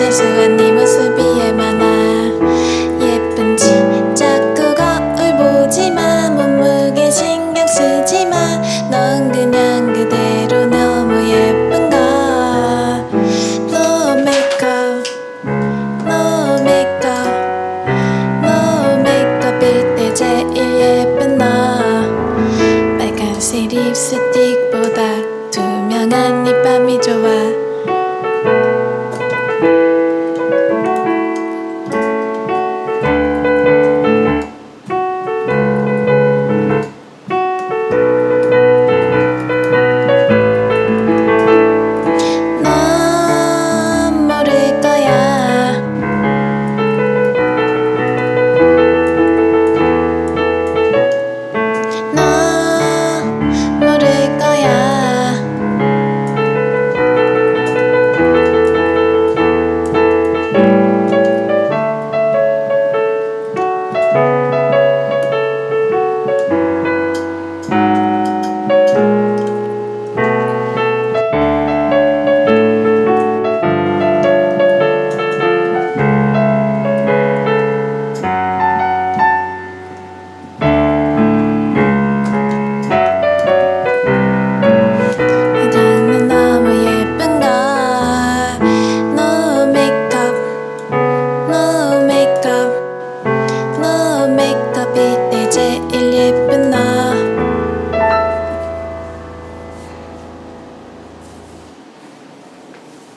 순수한 네 모습이에 많아 예쁜지 자꾸 거울 보지마. 몸무게 신경 쓰지마. 넌 그냥 그대로 너무 예쁜가 No makeup No makeup No makeup. 일때 제일 예쁜 너. 빨간색 립스틱